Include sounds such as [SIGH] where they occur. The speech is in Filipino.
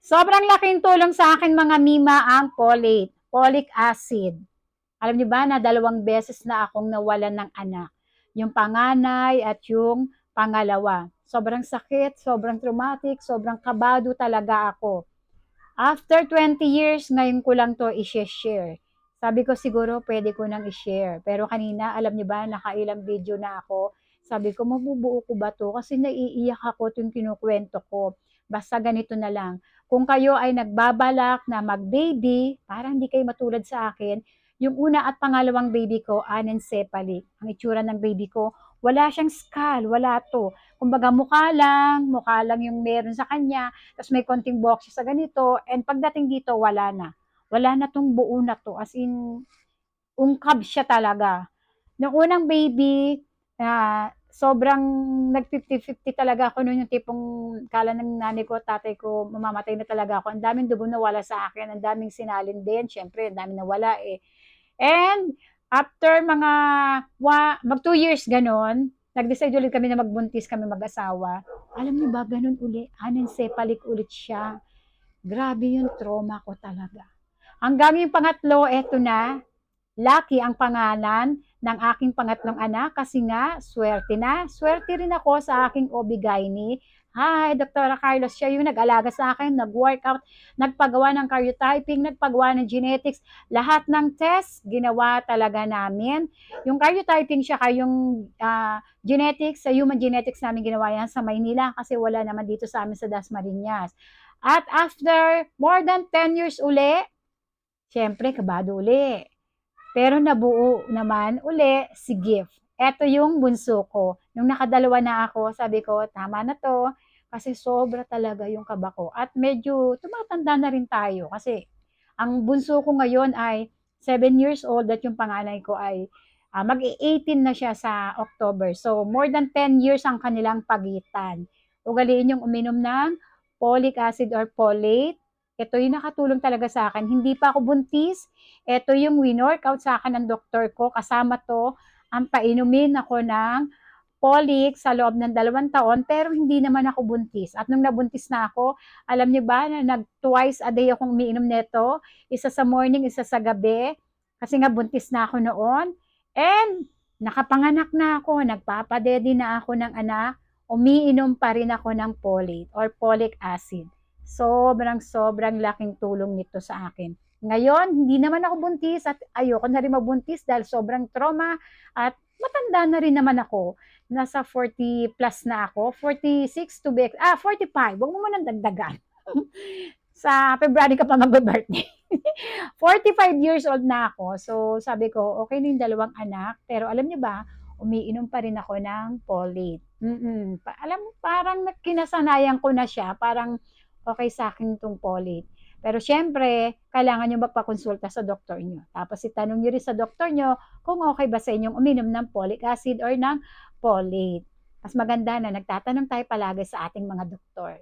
Sobrang laking tulong sa akin mga mima ang folate, folic acid. Alam niyo ba na dalawang beses na akong nawalan ng anak. Yung panganay at yung pangalawa. Sobrang sakit, sobrang traumatic, sobrang kabado talaga ako. After 20 years, ngayon ko lang to i-share. Sabi ko siguro pwede ko nang i-share. Pero kanina, alam niyo ba, nakailang video na ako. Sabi ko, mabubuo ko ba to? Kasi naiiyak ako itong kinukwento ko. Basta ganito na lang. Kung kayo ay nagbabalak na mag-baby, para hindi kayo matulad sa akin, yung una at pangalawang baby ko, anencephalic. Ang itsura ng baby ko, wala siyang skull, wala to. Kumbaga mukha lang, mukha lang yung meron sa kanya, tapos may konting box siya sa ganito, and pagdating dito, wala na. Wala na tong buo na to, as in, ungkab siya talaga. Nung unang baby, ah, sobrang nag 50-50 talaga ako noon yung tipong kala ng nanay ko, tatay ko, mamamatay na talaga ako. Ang daming dugo nawala sa akin, ang daming sinalin din, syempre, ang daming nawala eh. And after mga wa, mag two years ganon, nag-decide ulit kami na magbuntis kami mag-asawa. Alam niyo ba, ganon uli, anencephalic ulit siya. Grabe yung trauma ko talaga. Hanggang yung pangatlo, eto na, Lucky ang pangalan ng aking pangatlong anak kasi nga, swerte na. Swerte rin ako sa aking OB-GYN. Hi, Dr. Carlos, siya yung nag-alaga sa akin, nag-workout, nagpagawa ng karyotyping, nagpagawa ng genetics, lahat ng test, ginawa talaga namin. Yung karyotyping siya, yung uh, genetics, sa human genetics namin ginawa yan sa Maynila kasi wala naman dito sa amin sa Dasmariñas. At after more than 10 years uli, syempre, kabado uli pero nabuo naman uli si Gift. Ito yung bunso ko. Nung nakadalawa na ako, sabi ko, tama na to. Kasi sobra talaga yung kaba ko. At medyo tumatanda na rin tayo. Kasi ang bunso ko ngayon ay 7 years old at yung panganay ko ay uh, mag-18 na siya sa October. So, more than 10 years ang kanilang pagitan. Ugaliin yung uminom ng folic acid or folate ito yung nakatulong talaga sa akin. Hindi pa ako buntis. Ito yung winorkout sa akin ng doktor ko. Kasama to, ang painumin ako ng folic sa loob ng dalawang taon, pero hindi naman ako buntis. At nung nabuntis na ako, alam niyo ba, na nag twice a day akong umiinom nito. Isa sa morning, isa sa gabi. Kasi nga buntis na ako noon. And nakapanganak na ako, nagpapadedi na ako ng anak, umiinom pa rin ako ng folate or folic acid. Sobrang sobrang laking tulong nito sa akin. Ngayon, hindi naman ako buntis at ayoko na rin mabuntis dahil sobrang trauma at matanda na rin naman ako. Nasa 40 plus na ako. 46 to be, ah, 45. Huwag mo muna dagdagan. [LAUGHS] sa February ka pa mag-birthday. [LAUGHS] 45 years old na ako. So, sabi ko, okay na yung dalawang anak. Pero alam niyo ba, umiinom pa rin ako ng folate. Mm-mm. Pa- alam mo, parang kinasanayan ko na siya. Parang okay sa akin itong folate. Pero syempre, kailangan nyo magpakonsulta sa doktor nyo. Tapos itanong nyo rin sa doktor nyo kung okay ba sa inyong uminom ng folic acid or ng folate. Mas maganda na nagtatanong tayo palagi sa ating mga doktor.